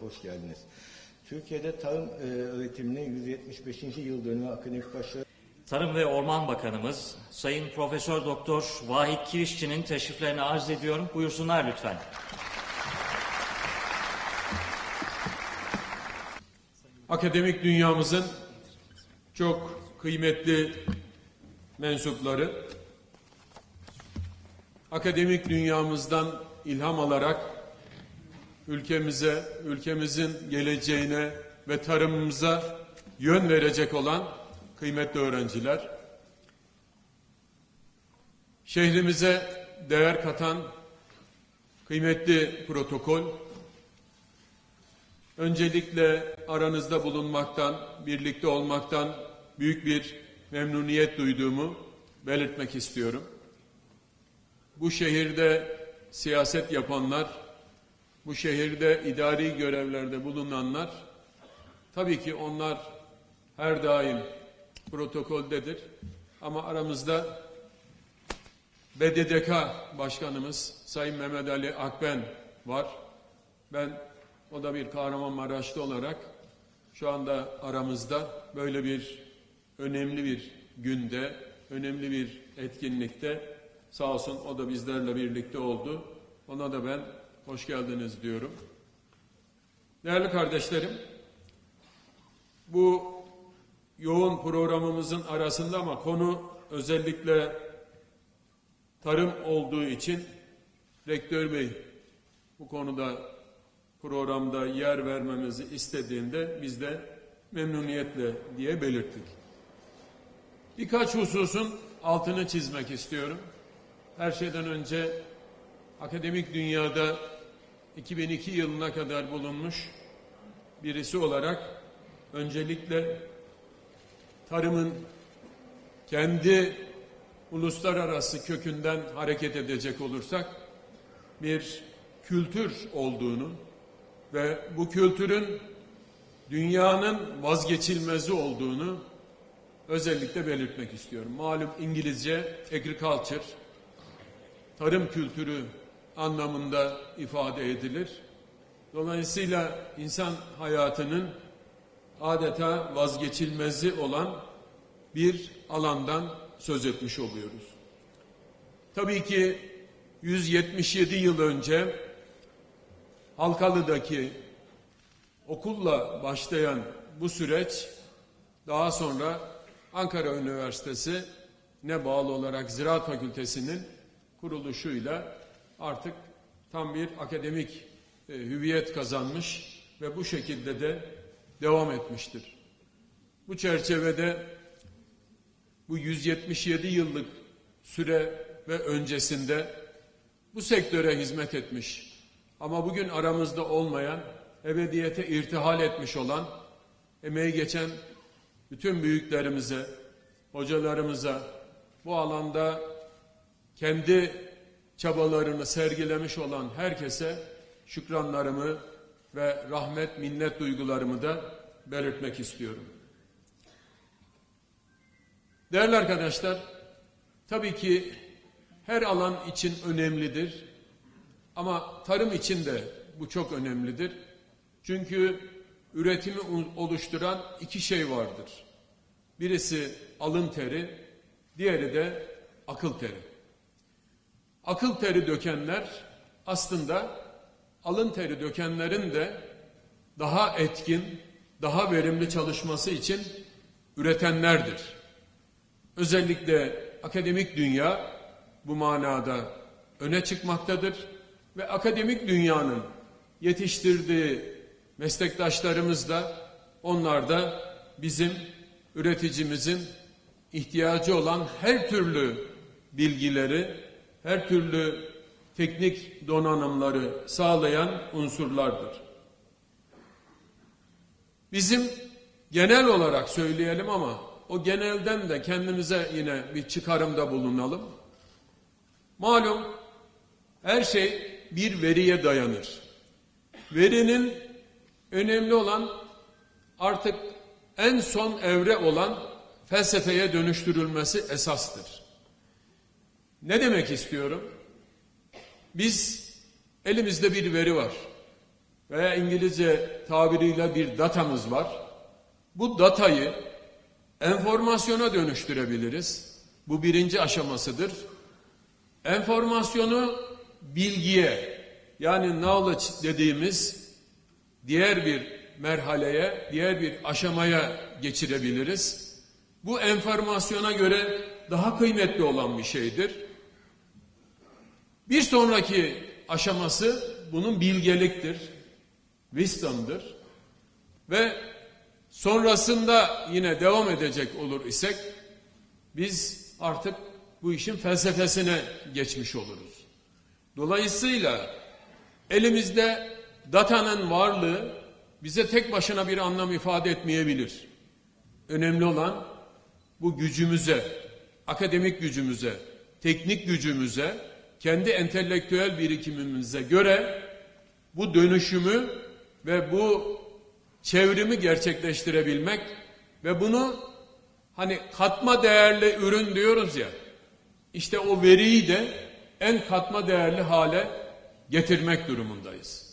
hoş geldiniz. Türkiye'de tarım e, öğretiminin 175. yıl dönümü akademik başarı Tarım ve Orman Bakanımız Sayın Profesör Doktor Vahit Kirişçi'nin teşriflerini arz ediyorum. Buyursunlar lütfen. akademik dünyamızın çok kıymetli mensupları, akademik dünyamızdan ilham alarak ülkemize, ülkemizin geleceğine ve tarımımıza yön verecek olan kıymetli öğrenciler, şehrimize değer katan kıymetli protokol, Öncelikle aranızda bulunmaktan, birlikte olmaktan büyük bir memnuniyet duyduğumu belirtmek istiyorum. Bu şehirde siyaset yapanlar, bu şehirde idari görevlerde bulunanlar, tabii ki onlar her daim protokoldedir. Ama aramızda BDDK Başkanımız Sayın Mehmet Ali Akben var. Ben o da bir Kahramanmaraşlı olarak şu anda aramızda böyle bir önemli bir günde, önemli bir etkinlikte sağ olsun o da bizlerle birlikte oldu. Ona da ben hoş geldiniz diyorum. Değerli kardeşlerim, bu yoğun programımızın arasında ama konu özellikle tarım olduğu için Rektör Bey bu konuda programda yer vermemizi istediğinde biz de memnuniyetle diye belirttik. Birkaç hususun altını çizmek istiyorum. Her şeyden önce akademik dünyada 2002 yılına kadar bulunmuş birisi olarak öncelikle tarımın kendi uluslararası kökünden hareket edecek olursak bir kültür olduğunu ve bu kültürün dünyanın vazgeçilmezi olduğunu özellikle belirtmek istiyorum. Malum İngilizce agriculture, tarım kültürü anlamında ifade edilir. Dolayısıyla insan hayatının adeta vazgeçilmezi olan bir alandan söz etmiş oluyoruz. Tabii ki 177 yıl önce Halkalı'daki okulla başlayan bu süreç daha sonra Ankara Üniversitesi ne bağlı olarak Ziraat Fakültesi'nin kuruluşuyla artık tam bir akademik e, hüviyet kazanmış ve bu şekilde de devam etmiştir. Bu çerçevede bu 177 yıllık süre ve öncesinde bu sektöre hizmet etmiş ama bugün aramızda olmayan, ebediyete irtihal etmiş olan, emeği geçen bütün büyüklerimize, hocalarımıza, bu alanda kendi çabalarını sergilemiş olan herkese şükranlarımı ve rahmet, minnet duygularımı da belirtmek istiyorum. Değerli arkadaşlar, tabii ki her alan için önemlidir. Ama tarım için de bu çok önemlidir. Çünkü üretimi oluşturan iki şey vardır. Birisi alın teri, diğeri de akıl teri. Akıl teri dökenler aslında alın teri dökenlerin de daha etkin, daha verimli çalışması için üretenlerdir. Özellikle akademik dünya bu manada öne çıkmaktadır ve akademik dünyanın yetiştirdiği meslektaşlarımız da onlar da bizim üreticimizin ihtiyacı olan her türlü bilgileri, her türlü teknik donanımları sağlayan unsurlardır. Bizim genel olarak söyleyelim ama o genelden de kendimize yine bir çıkarımda bulunalım. Malum her şey bir veriye dayanır. Verinin önemli olan artık en son evre olan felsefeye dönüştürülmesi esastır. Ne demek istiyorum? Biz elimizde bir veri var veya İngilizce tabiriyle bir datamız var. Bu datayı enformasyona dönüştürebiliriz. Bu birinci aşamasıdır. Enformasyonu bilgiye yani knowledge dediğimiz diğer bir merhaleye, diğer bir aşamaya geçirebiliriz. Bu enformasyona göre daha kıymetli olan bir şeydir. Bir sonraki aşaması bunun bilgeliktir, wisdom'dır. Ve sonrasında yine devam edecek olur isek biz artık bu işin felsefesine geçmiş oluruz. Dolayısıyla elimizde datanın varlığı bize tek başına bir anlam ifade etmeyebilir. Önemli olan bu gücümüze, akademik gücümüze, teknik gücümüze, kendi entelektüel birikimimize göre bu dönüşümü ve bu çevrimi gerçekleştirebilmek ve bunu hani katma değerli ürün diyoruz ya, işte o veriyi de en katma değerli hale getirmek durumundayız.